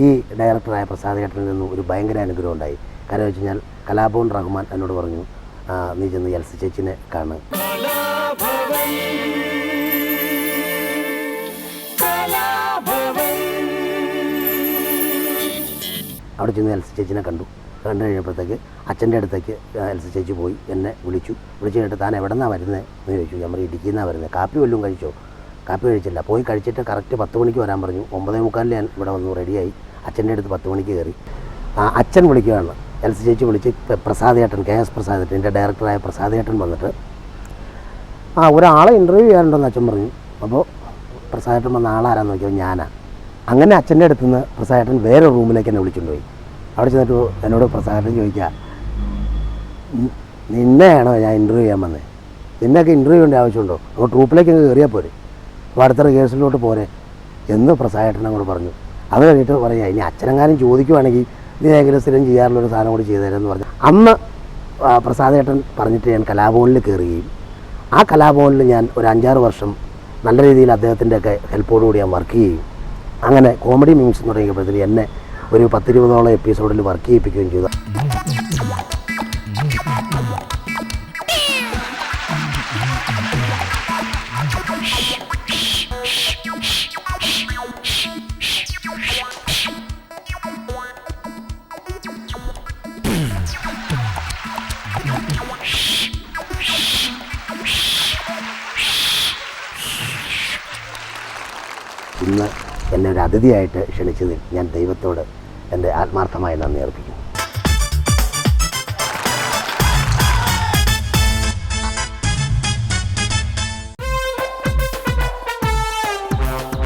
ഈ ഡയറക്ടറായ പ്രസാദ് ഏട്ടനിൽ നിന്നും ഒരു ഭയങ്കര അനുഗ്രഹം ഉണ്ടായി. കാരണം വെച്ച് കഴിഞ്ഞാൽ കലാഭവൻ റഹ്മാൻ എന്നോട് പറഞ്ഞു നീ ചെന്ന് എൽസി ചേച്ചിനെ കാണ് അവിടെ ചെന്ന് എൽസി ചേച്ചിനെ കണ്ടു. കണ്ടു കഴിഞ്ഞപ്പോഴത്തേക്ക് അച്ഛന്റെ അടുത്തേക്ക് എൽ എൽസി ചേച്ചി പോയി എന്നെ വിളിച്ചു. വിളിച്ചു കഴിഞ്ഞിട്ട് താൻ എവിടെ നിന്നാണ് വരുന്നത് എന്ന് ചോദിച്ചു. ഞാൻ ഇടുക്കിയിൽ നിന്നാണ് വരുന്നത് കാപ്പി വല്ലതും കഴിച്ചോ? കാപ്പി കഴിച്ചില്ല. പോയി കഴിച്ചിട്ട് കറക്റ്റ് പത്ത് മണിക്ക് വരാൻ പറഞ്ഞു. ഒമ്പതേ മുക്കാലിൽ ഞാൻ ഇവിടെ വന്നു റെഡിയായി. അച്ഛന്റെ അടുത്ത് പത്ത് മണിക്ക് കയറി. ആ, അച്ഛൻ വിളിക്കുകയാണ്. എൽസി ചേച്ചി വിളിച്ച് പ്രസാദ് പ്രസാദേട്ടൻ കെ എസ് പ്രസാദേട്ടൻ എന്റെ ഡയറക്ടറായ പ്രസാദേട്ടൻ വന്നിട്ട് ആ ഒരാളെ ഇന്റർവ്യൂ ചെയ്യാനുണ്ടെന്ന് അച്ഛൻ പറഞ്ഞു. അപ്പോൾ പ്രസാദേട്ടൻ വന്ന ആളാരാന്ന് നോക്കിയപ്പോൾ ഞാനാ. അങ്ങനെ അച്ഛന്റെ അടുത്ത് നിന്ന് പ്രസാദേട്ടൻ വേറെ റൂമിലേക്ക് എന്നെ വിളിച്ചുകൊണ്ട് പോയി അവിടെ ചെന്നിട്ട് എന്നോട് പ്രസാദേട്ടൻ ചോദിക്കുക "നി- നിന്നെയാണോ ഞാൻ ഇന്റർവ്യൂ ചെയ്യാൻ വന്നത് നിന്നെയൊക്കെ ഇന്റർവ്യൂ ചെയ്യേണ്ട ആവശ്യമുണ്ടോ? അപ്പോൾ ട്രൂപ്പിലേക്ക് കയറിയാൽ പോരെ. അപ്പോൾ അടുത്ത റിഹേഴ്സലിലോട്ട് പോരെ എന്ന് പ്രസാദേട്ടൻ അങ്ങോട്ട് പറഞ്ഞു. അത് കഴിഞ്ഞിട്ട് പറയാം ഇനി അച്ഛനെങ്ങാനും ചോദിക്കുവാണെങ്കിൽ ഏകദേശം സ്ഥിരം ചെയ്യാറുള്ള ഒരു സാധനം കൂടി ചെയ്തു തരാമെന്ന് പറഞ്ഞു. അന്ന് പ്രസാദേട്ടൻ പറഞ്ഞിട്ട് ഞാൻ കലാഭവനിൽ കയറുകയും ആ കലാഭവനിൽ ഞാൻ ഒരു അഞ്ചാറ് വർഷം നല്ല രീതിയിൽ അദ്ദേഹത്തിന്റെ ഒക്കെ ഹെൽപ്പോടുകൂടി ഞാൻ വർക്ക് ചെയ്യും. അങ്ങനെ കോമഡി മിംസ് തുടങ്ങിയപ്പോഴത്തേക്ക് എന്നെ ഒരു പത്തിരുപതോളം എപ്പിസോഡിൽ വർക്ക് ചെയ്യിപ്പിക്കുകയും ചെയ്തു. ഇന്ന് എന്നെ ഒരു അതിഥിയായിട്ട് ക്ഷണിച്ചതിൽ ഞാൻ ദൈവത്തോട് എന്റെ ആത്മാർത്ഥമായി നന്ദി അർപ്പിക്കുന്നു.